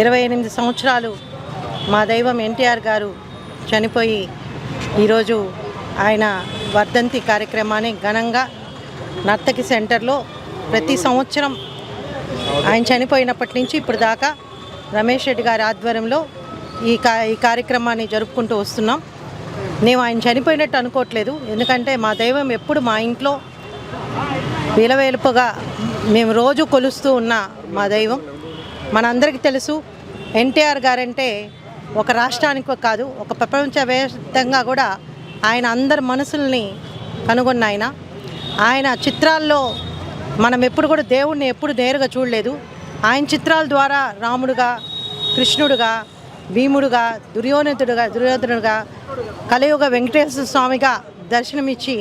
ఇరవై ఎనిమిది సంవత్సరాలు మా దైవం ఎన్టీఆర్ గారు చనిపోయి ఈరోజు ఆయన వర్ధంతి కార్యక్రమాన్ని ఘనంగా నర్తకి సెంటర్లో ప్రతి సంవత్సరం ఆయన చనిపోయినప్పటి నుంచి ఇప్పుడు దాకా రమేష్ రెడ్డి గారి ఆధ్వర్యంలో ఈ కా ఈ కార్యక్రమాన్ని జరుపుకుంటూ వస్తున్నాం. మేము ఆయన చనిపోయినట్టు అనుకోవట్లేదు. ఎందుకంటే మా దైవం ఎప్పుడు మా ఇంట్లో విలవేలుపుగా మేము రోజు కొలుస్తూ ఉన్న మా దైవం. మనందరికీ తెలుసు ఎన్టీఆర్ గారంటే ఒక రాష్ట్రానికి కాదు ఒక ప్రపంచవ్యాప్తంగా కూడా ఆయన అందరి మనసుల్ని కనుగొన్న ఆయన. ఆయన చిత్రాల్లో మనం ఎప్పుడు కూడా దేవుణ్ణి ఎప్పుడు నేరుగా చూడలేదు. ఆయన చిత్రాల ద్వారా రాముడుగా కృష్ణుడుగా భీముడుగా దుర్యోధనుడుగా దుర్యోధనుడుగా కలియుగ వెంకటేశ్వర స్వామిగా దర్శనమిచ్చి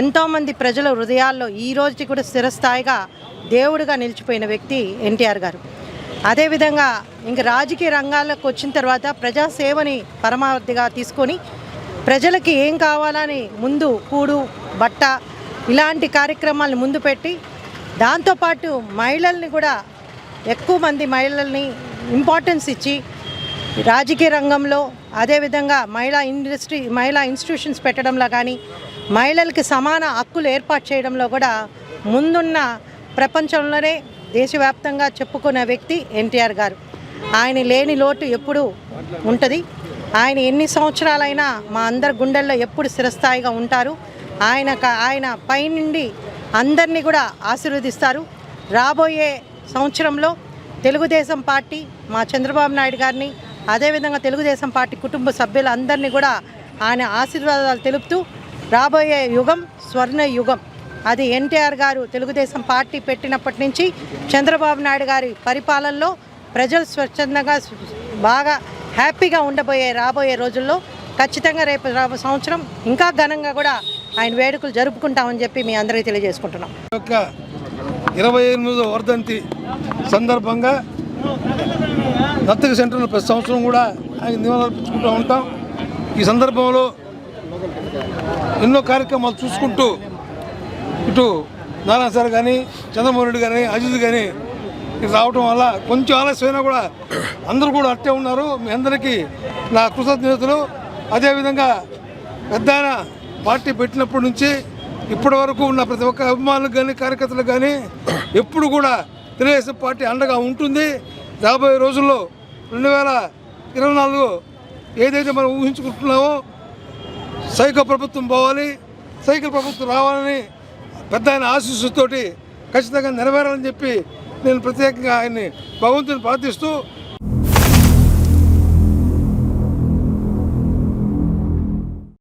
ఎంతోమంది ప్రజల హృదయాల్లో ఈ రోజుకి కూడా స్థిరస్థాయిగా దేవుడిగా నిలిచిపోయిన వ్యక్తి ఎన్టీఆర్ గారు. అదేవిధంగా ఇంక రాజకీయ రంగాలకు వచ్చిన తర్వాత ప్రజాసేవని పరమావధిగా తీసుకొని ప్రజలకి ఏం కావాలని ముందు కూడు బట్ట ఇలాంటి కార్యక్రమాలను ముందు పెట్టి దాంతోపాటు మహిళల్ని కూడా ఎక్కువ మంది మహిళల్ని ఇంపార్టెన్స్ ఇచ్చి రాజకీయ రంగంలో అదేవిధంగా మహిళా ఇండస్ట్రీ మహిళా ఇన్స్టిట్యూషన్స్ పెట్టడంలో కానీ మహిళలకి సమాన హక్కులు ఏర్పాటు చేయడంలో కూడా ముందున్న ప్రపంచంలోనే దేశవ్యాప్తంగా చెప్పుకున్న వ్యక్తి ఎన్టీఆర్ గారు. ఆయన లేని లోటు ఎప్పుడు ఉంటుంది? ఆయన ఎన్ని సంవత్సరాలైనా మా అందరి గుండెల్లో ఎప్పుడు స్థిరస్థాయిగా ఉంటారు? ఆయన ఆయన పైనుండి అందరినీ కూడా ఆశీర్వదిస్తారు. రాబోయే సంవత్సరంలో తెలుగుదేశం పార్టీ మా చంద్రబాబు నాయుడు గారిని అదేవిధంగా తెలుగుదేశం పార్టీ కుటుంబ సభ్యులందరినీ కూడా ఆయన ఆశీర్వాదాలు తెలుపుతూ రాబోయే యుగం స్వర్ణ యుగం అది ఎన్టీఆర్ గారు తెలుగుదేశం పార్టీ పెట్టినప్పటి నుంచి చంద్రబాబు నాయుడు గారి పరిపాలనలో ప్రజలు స్వచ్ఛందంగా బాగా హ్యాపీగా ఉండబోయే రాబోయే రోజుల్లో ఖచ్చితంగా రేపు రాబో సంవత్సరం ఇంకా ఘనంగా కూడా ఆయన వేడుకలు జరుపుకుంటామని చెప్పి మీ అందరికీ తెలియజేసుకుంటున్నాం. యొక్క ఇరవై ఎనిమిదో వర్ధంతి సందర్భంగా నర్తక సెంటర్ను ప్రతి సంవత్సరం కూడా ఆయన నివాళులర్పించుకుంటూ ఉంటాం. ఈ సందర్భంలో ఎన్నో కార్యక్రమాలు చూసుకుంటూ ఇటు నారాయణ సార్ కానీ చంద్రమోహన్ రెడ్డి కానీ అజిత్ కానీ ఇటు రావటం వల్ల కొంచెం ఆలస్యమైనా కూడా అందరూ కూడా అట్టే ఉన్నారు. మీ అందరికీ నా కృతజ్ఞతలు. అదేవిధంగా పెద్ద పార్టీ పెట్టినప్పటి నుంచి ఇప్పటి వరకు ఉన్న ప్రతి ఒక్క అభిమానులకు కానీ కార్యకర్తలకు కానీ ఎప్పుడు కూడా తెలుగుదేశం పార్టీ అండగా ఉంటుంది. రాబోయే రోజుల్లో రెండు వేల ఇరవై నాలుగు ఏదైతే మనం ఊహించుకుంటున్నామో సైకో ప్రభుత్వం పోవాలి. సైకిల్ ప్రభుత్వం రావాలని పెద్ద ఆయన ఆశీస్సుతోటి ఖచ్చితంగా నెరవేరాలని చెప్పి నేను ప్రత్యేకంగా ఆయన్ని భగవంతుని ప్రార్థిస్తూ